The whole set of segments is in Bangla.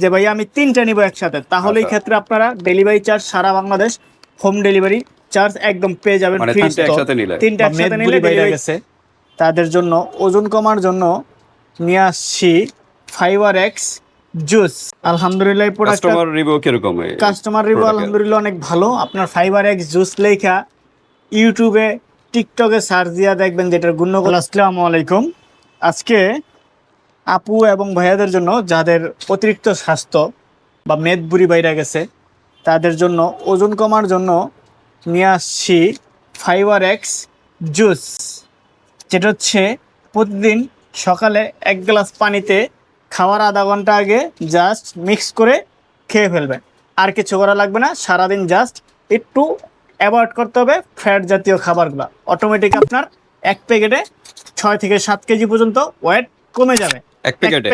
যে ভাই আমি তিনটা নিব একসাথে। তাহলে এই আচ্ছা। ক্ষেত্রে আপনারা ডেলিভারি চার্জ সারা বাংলাদেশ হোম ডেলিভারি চার্জ একদম পেয়ে যাবেন মানে তিনটা একসাথে নিলে? তাদের জন্য ওজন কমার জন্য নিয়ে আসছি ফাইবার এক্স জুস আলহামদুলিল্লাহ কাস্টমার রিভিউ কীরকম কাস্টমার রিভিউ আলহামদুলিল্লাহ অনেক ভালো। আপনার ফাইবার এক্স জুস লেখা ইউটিউবে টিকটকে সার্চ দিয়া দেখবেন যেটার গুণগুলো আসসালামু আলাইকুম। আজকে আপু এবং ভাইয়াদের জন্য যাদের অতিরিক্ত স্বাস্থ্য বা মেদ বুড়ি বাইরে গেছে, তাদের জন্য ওজন কমার জন্য নিয়ে আসছি ফাইবার এক্স জুস যেটা হচ্ছে প্রতিদিন সকালে এক গ্লাস পানিতে খাওয়ার আধা ঘণ্টা আগে জাস্ট মিক্স করে খেয়ে ফেলবেন আর কিছু করা লাগবে না, সারাদিন জাস্ট একটু অ্যাভয়েড করতে হবে ফ্যাট জাতীয় খাবারগুলো। অটোমেটিক আপনার এক প্যাকেটে ছয় থেকে সাত কেজি পর্যন্ত ওয়েট কমে যাবে। এক প্যাকেটে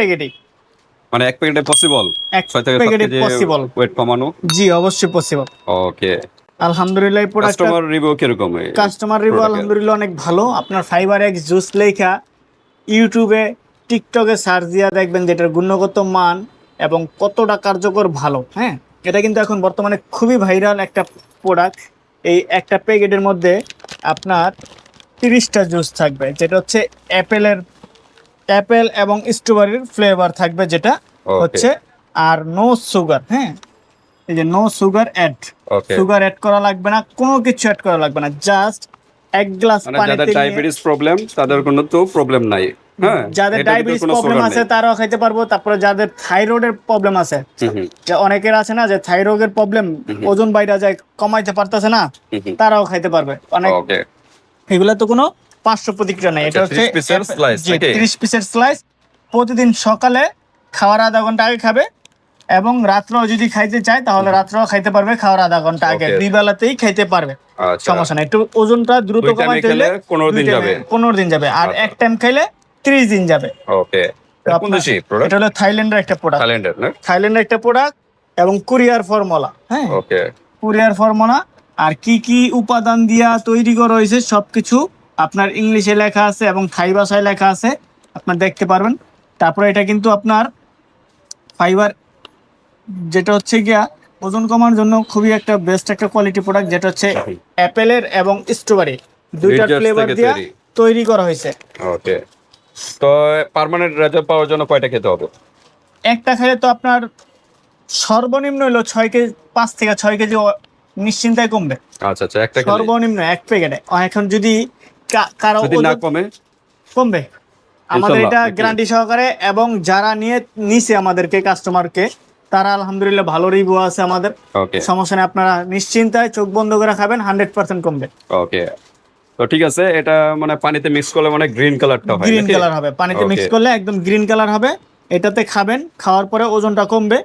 মানে এক প্যাকেটে পসিবল এক প্যাকেটে পসিবল ওয়েট কমানো? জি অবশ্যই পসিবল ওকে আলহামদুলিল্লাহ এই প্রোডাক্টটা কাস্টমার রিভিউ কীরকম কাস্টমার রিভিউ আলহামদুলিল্লাহ অনেক ভালো। আপনার ফাইবার এক্স জুস লেখা ইউটিউবে টিকটকে সার্চ দিয়া দেখবেন যেটার গুণগত মান এবং কতটা কার্যকর ভালো হ্যাঁ? এটা কিন্তু এখন বর্তমানে খুবই ভাইরাল একটা প্রোডাক্ট এই একটা প্যাকেটের মধ্যে আপনার তিরিশটা জুস থাকবে যেটা হচ্ছে অ্যাপেলের অ্যাপেল এবং স্ট্রবেরির ফ্লেভার থাকবে যেটা হচ্ছে আর নো সুগার হ্যাঁ? এই যে no sugar add. Sugar add করা লাগবে না কোনো কিছু অ্যাড করা লাগবে না জাস্ট এক গ্লাস মানে পানিতে যাদের ডায়াবেটিস প্রবলেম তাদের কোনো তো প্রবলেম নাই হ্যাঁ? যাদের ডায়াবেটিস প্রবলেম আছে। তারাও খাইতে পারব তারপরে যাদের থাইরয়েডের প্রবলেম আছে যে অনেকের আছে না যে থাইরয়েডের প্রবলেম ওজন বাইরা যায় কমাইতে পারতেছে না। তারাও খাইতে পারবে। অনেক ওকে এগুলা তো কোনো পার্শ্ব প্রতিক্রিয়া নেই। এটা আচ্ছা, হচ্ছে 30 পিসের ত্রিশ পিসের স্লাইস প্রতিদিন সকালে খাওয়ার আধা ঘণ্টা আগে খাবে এবং রাত্রেও যদি খাইতে চায় তাহলে রাত্রেও খাইতে পারবে খাওয়ার আধা ঘণ্টা আগে। দুই বেলাতেই খাইতে পারবে। আচ্ছা। সমস্যা নাই। একটু ওজনটা দ্রুত কমাইতে হলে 15 দিন যাবে। পনেরো দিন যাবে। আর আচ্ছা। এক টাইম খাইলে ত্রিশ দিন যাবে। ওকে এটা হলো থাইল্যান্ডের একটা প্রোডাক্ট থাইল্যান্ডের থাইল্যান্ডের একটা প্রোডাক্ট এবং কুরিয়ার ফর্মুলা হ্যাঁ? ওকে কুরিয়ার ফর্মুলা। আর কি কি উপাদান দিয়া তৈরি করা হয়েছে সবকিছু আপনার ইংলিশে লেখা আছে এবং থাই ভাষায় লেখা আছে আপনার দেখতে পারবেন। তারপরে এটা কিন্তু আপনার ফাইবার যেটা হচ্ছে গিয়া ওজন কমার জন্য খুবই একটা বেস্ট একটা কোয়ালিটি প্রোডাক্ট যেটা হচ্ছে অ্যাপেলের এবং স্ট্রবেরি দুইটা ফ্লেভার দিয়া তৈরি। করা হয়েছে। ওকে তো পার্মানেন্ট রেজাল্ট পাওয়ার জন্য কয়টা খেতে হবে? একটা খেলে তো আপনার সর্বনিম্ন হলো ছয় কেজি পাঁচ থেকে ছয় কেজি নিশ্চিন্তায় কমবে। আচ্ছা আচ্ছা একটা সর্বনিম্ন এক প্যাকেটে এখন যদি কারও যদি না কমে? কমবে। আমাদের এটা গ্যারান্টি সহকারে এবং যারা নিয়ে নিছে আমাদেরকে কাস্টমারকে তারা আলহামদুলিল্লাহ ভালো রিভিউ আছে আমাদের। সমস্যা নেই আপনারা নিশ্চিন্তায় চোখ বন্ধ করে খাবেন হান্ড্রেড পার্সেন্ট কমবে। ওকে তো ঠিক আছে এটা মানে পানিতে মিক্স করলে মানে গ্রিন কালারটা হয় গ্রিন কালার হবে পানিতে মিক্স করলে একদম গ্রিন কালার হবে। এটাতে খাবেন খাওয়ার পরে ওজনটা কমবে।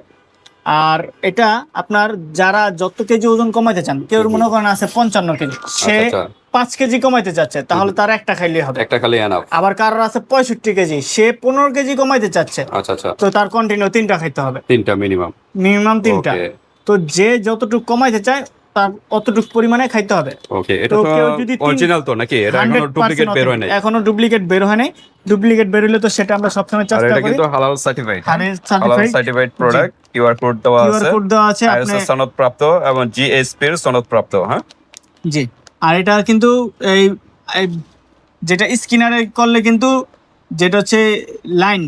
আর এটা আপনার যারা যত কেজি ওজন কমাইতে চান কেউ মনে করেন আছে পঞ্চান্ন কেজি সে আচ্ছা। পাঁচ কেজি কমাইতে চাচ্ছে তাহলে তার একটা খাইলে হবে। একটা খালি এনাফ আবার কারোর আছে পঁয়ষট্টি কেজি সে পনেরো কেজি কমাইতে চাচ্ছে। আচ্ছা আচ্ছা। তো তার কন্টিনিউ তিনটা খাইতে হবে। তিনটা মিনিমাম মিনিমাম তিনটা। তো যে যতটুকু কমাইতে চায় তার অতটুকু পরিমাণে খাইতে হবে। ওকে এটা তো অরিজিনাল তো নাকি? এটা এখনও ডুপ্লিকেট বের হয় নাই। এখনও ডুপ্লিকেট বের হয় নাই। ডুপ্লিকেট বের হলে তো সেটা আমরা সবসময় চেষ্টা এটা কিন্তু হালাল সার্টিফাইড হালাল সার্টিফাইড প্রোডাক্ট কিউআর কোড দেওয়া কিউআর কোড দেওয়া আছে আপনি সনদ প্রাপ্ত এবং জিএসপি এর সনদ প্রাপ্ত হ্যাঁ? জি। আর এটা কিন্তু এই যেটা স্ক্যানারে করলে কিন্তু যেটা হচ্ছে লাইন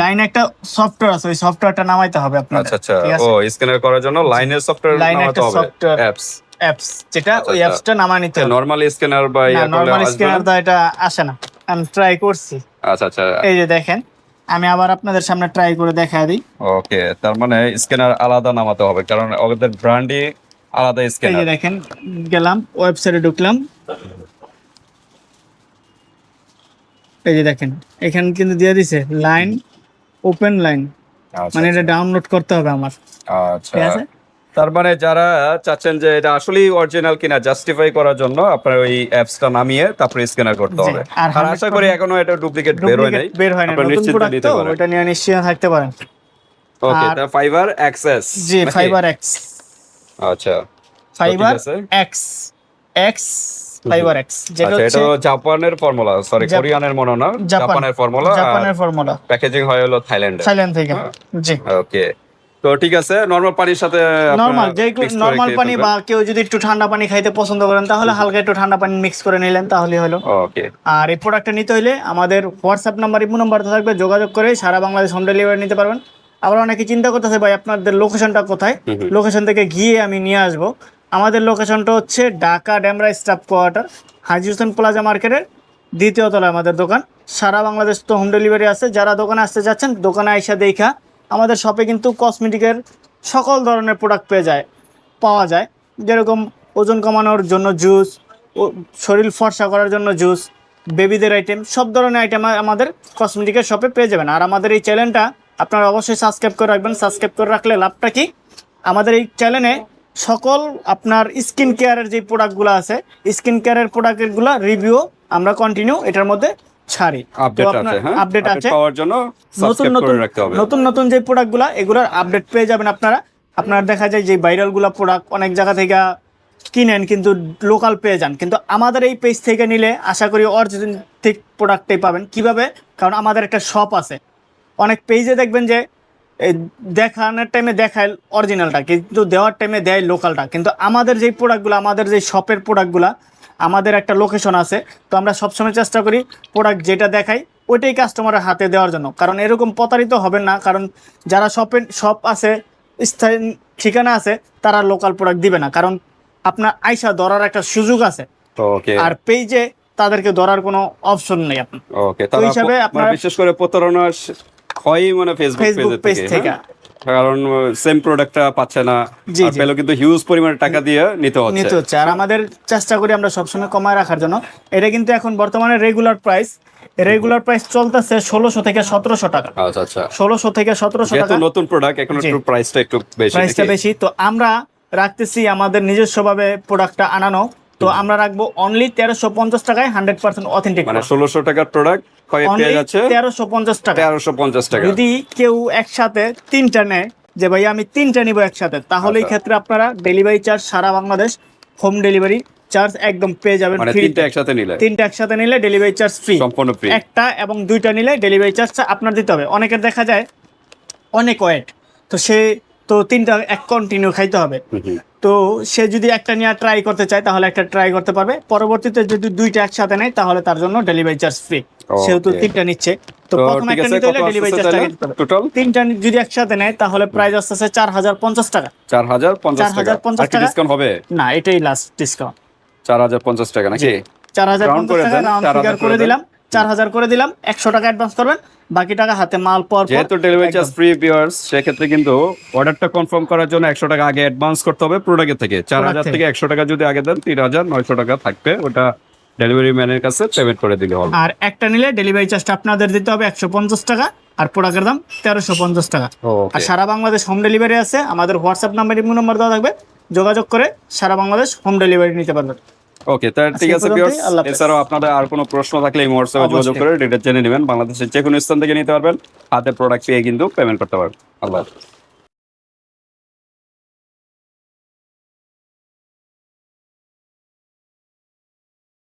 লাইন একটা সফটওয়্যার আছে ওই সফটওয়্যারটা নামাইতে হবে আপনার আচ্ছা আচ্ছা। ও স্ক্যানার করার জন্য লাইনের সফটওয়্যার নামাতে হবে। অ্যাপস অ্যাপস যেটা আচ্ছা, ওই আচ্ছা। অ্যাপসটা নামায় নিতে হবে। নরমাল স্ক্যানার বা ইয়া নরমাল স্ক্যানার? তো এটা আসে না। আমি ট্রাই করছি। আচ্ছা আচ্ছা। এই যে দেখেন আমি আবার আপনাদের সামনে ট্রাই করে দেখা দিই। ওকে তার মানে স্ক্যানার আলাদা নামাতে হবে কারণ ওদের ব্র্যান্ডই আলাদা এই স্ক্যানার দেখেন গেলাম ওয়েবসাইটে ঢুকলাম। এই যে দেখেন এখানে কিন্তু দিয়ে দিছে লাইন ওপেন লাইন মানে এটা ডাউনলোড করতে হবে আমার। আচ্ছা। তার মানে যারা চাচ্ছেন যে এটা আসলেই অরিজিনাল কিনা জাস্টিফাই করার জন্য আপনার ওই অ্যাপসটা নামিয়ে তারপরে স্ক্যানার করতে হবে। আর আশা করি এখনও এটা ডুপ্লিকেট বের হয় নাই বের হয় না নতুন প্রোডাক্ট তো ওটা নিয়ে নিশ্চয় থাকতে পারেন। ওকে তা ফাইবার অ্যাক্সেস জি ফাইবার এক্স আচ্ছা। Fibre X X fibre X যেটা আচ্ছা হচ্ছে জাপানের ফর্মুলা সরি কোরিয়ানের মনে না? জাপানের ফর্মুলা জাপানের ফর্মুলা প্যাকেজিং হয় হলো থাইল্যান্ডে থাইল্যান্ড থেকে জি। ওকে তো ঠিক আছে নর্মাল পানির সাথে নর্মাল যে নর্মাল পানি বা কেউ যদি একটু ঠান্ডা পানি খাইতে পছন্দ করেন তাহলে হালকা একটু ঠান্ডা পানি মিক্স করে নিলেন তাহলে হলো। ওকে আর এই প্রোডাক্টটা নিতে হলে আমাদের হোয়াটসঅ্যাপ নাম্বার ইমো নাম্বার থাকবে যোগাযোগ করে সারা বাংলাদেশ হোম ডেলিভারি নিতে পারবেন। আবার অনেকে চিন্তা করতেছে ভাই আপনাদের লোকেশনটা কোথায়। লোকেশন থেকে গিয়ে আমি নিয়ে আসব। আমাদের লোকেশনটা হচ্ছে Dhaka Demra staff quarter Haji Hossain plaza মার্কেটের দ্বিতীয় তলায় আমাদের দোকান। সারা বাংলাদেশ তো হোম ডেলিভারি আছে। যারা দোকানে আসতে যাচ্ছেন দোকানে আইসা দেখা আমাদের শপে কিন্তু কসমেটিকের সকল ধরনের প্রোডাক্ট পেয়ে যায় পাওয়া যায়। যেরকম ওজন কমানোর জন্য জুস ও শরীর ফর্সা করার জন্য জুস বেবিদের আইটেম সব ধরনের আইটেম আমাদের কসমেটিকের শপে পেয়ে যাবেন। আর আমাদের এই চ্যানেলটা আপনারা অবশ্যই সাবস্ক্রাইব করে রাখবেন। সাবস্ক্রাইব করে রাখলে লাভটা কি? আমাদের এই চ্যানেলে সকল আপনার স্কিন কেয়ারের যে প্রোডাক্টগুলো আছে স্কিন কেয়ারের প্রোডাক্টগুলো রিভিউ আমরা কন্টিনিউ এটার মধ্যে ছাড়ি। আপডেট আছে হ্যাঁ? পাওয়ার জন্য নতুন নতুন নতুন নতুন যে প্রোডাক্টগুলো এগুলোর আপডেট পেয়ে যাবেন আপনারা। আপনারা দেখা যায় যে ভাইরালগুলো প্রোডাক্ট অনেক জায়গা থেকে কিনেন কিন্তু লোকাল পেয়ে যান। কিন্তু আমাদের এই পেজ থেকে নিলে আশা করি অরিজিনাল প্রোডাক্টটাই পাবেন। কীভাবে? কারণ আমাদের একটা শপ আছে। অনেক পেজে দেখবেন যে দেখানোর টাইমে দেখায় অরিজিনালটা কিন্তু দেওয়ার টাইমে দেয় লোকালটা কিন্তু আমাদের যেই প্রোডাক্টগুলো আমাদের যে শপের প্রোডাক্টগুলো আমাদের একটা লোকেশন আছে তো আমরা সবসময় চেষ্টা করি প্রোডাক্ট যেটা দেখাই ওইটাই কাস্টমারের হাতে দেওয়ার জন্য। কারণ এরকম প্রতারিত হবেন না কারণ যারা শপের শপ আছে স্থায়ী ঠিকানা আছে তারা লোকাল প্রোডাক্ট দিবে না। কারণ আপনার আইসা ধরার একটা সুযোগ আছে। আর পেজে তাদেরকে ধরার কোনো অপশন নেই আপনার। ওকে হিসাবে আপনার বিশেষ করে প্রতারণা স- হয়ই মানে ফেসবুক পেজ থেকে? কারণ সেম প্রোডাক্টটা পাচ্ছে না। জি, জি। কিন্তু হিউজ পরিমাণে টাকা দিয়ে নিতে হচ্ছে। নিতে হচ্ছে। আর আমাদের চেষ্টা করি আমরা সবসময় কমায় রাখার জন্য। এটা কিন্তু এখন বর্তমানে রেগুলার প্রাইস রেগুলার প্রাইস চলতেছে ষোলোশো থেকে সতেরোশো টাকা। আচ্ছা আচ্ছা। ষোলোশো থেকে সতেরোশো টাকা। নতুন প্রোডাক্ট এখন। একটু প্রাইসটা একটু বেশি প্রাইসটা? বেশি। তো আমরা রাখতেছি আমাদের নিজস্বভাবে প্রোডাক্টটা আনানো। তো আমরা রাখব অনলি তেরোশো পঞ্চাশ টাকায় হান্ড্রেড পার্সেন্ট অথেন্টিক মানে ষোলোশো টাকার প্রোডাক্ট তেরোশো পঞ্চাশ টাকা। তেরোশো পঞ্চাশ টাকা। যদি কেউ একসাথে তিনটা নেয় যে ভাই আমি তিনটা নিব একসাথে তাহলে এই আচ্ছা। ক্ষেত্রে আপনারা ডেলিভারি চার্জ সারা বাংলাদেশ হোম ডেলিভারি চার্জ একদম পেয়ে যাবেন মানে তিনটা একসাথে নিলে। তিনটা একসাথে নিলে ডেলিভারি চার্জ ফ্রি সম্পূর্ণ ফ্রি একটা এবং দুইটা নিলে ডেলিভারি চার্জটা আপনার দিতে হবে। অনেকের দেখা যায় অনেক ওয়েট তো সে তো তিনটা এক কন্টিনিউ খাইতে হবে। তো সে যদি একটা নিয়ে ট্রাই করতে চায় তাহলে একটা ট্রাই করতে পারবে। পরবর্তীতে যদি দুইটা একসাথে নেয় তাহলে তার জন্য ডেলিভারি চার্জ ফ্রি সেহেতু তিনটা নিচ্ছে। তো প্রথম একটা নিতে হলে ডেলিভারি চার্জটা টোটাল তিনটা যদি একসাথে নেয় তাহলে প্রাইস হাজার পঞ্চাশ টাকা। চার হাজার পঞ্চাশ টাকা। 4,050 টাকা। ডিসকাউন্ট হবে? না এটাই লাস্ট ডিসকাউন্ট চার হাজার পঞ্চাশ টাকা নাকি? চার হাজার Round পঞ্চাশ করে টাকা রাউন্ড করে দিলাম। চার হাজার করে দিলাম একশো টাকা অ্যাডভান্স করবেন বাকি টাকা হাতে মাল পর পর যেহেতু ডেলিভারি চার্জ। ফ্রি ভিউয়ার্স সেক্ষেত্রে কিন্তু অর্ডারটা কনফার্ম করার জন্য একশো টাকা আগে অ্যাডভান্স করতে হবে প্রোডাক্টের থেকে। চার হাজার থেকে। থেকে একশো টাকা যদি আগে দেন তিন হাজার নয়শো টাকা থাকবে। ওটা ডেলিভারি ম্যানের কাছে পেমেন্ট করে দিলে হবে। আর একটা নিলে ডেলিভারি চার্জটা আপনাদের দিতে হবে একশো পঞ্চাশ টাকা আর প্রোডাক্টের দাম তেরোশো পঞ্চাশ টাকা। আর সারা বাংলাদেশ হোম ডেলিভারি আছে আমাদের হোয়াটসঅ্যাপ নাম্বার ইমো নাম্বার দেওয়া থাকবে। যোগাযোগ করে সারা বাংলাদেশ হোম ডেলিভারি নিতে পারবেন। ওকে তার ঠিক আছে ভিউয়ার্স এছাড়াও আপনাদের আর কোনো প্রশ্ন থাকলে এই হোয়াটসঅ্যাপে যোগাযোগ করে ডিটেইলস জেনে নেবেন। বাংলাদেশের যে কোনো স্থান থেকে নিতে পারবেন। হাতে প্রোডাক্ট পেয়ে কিন্তু পেমেন্ট করতে পারবেন। আল্লাহ।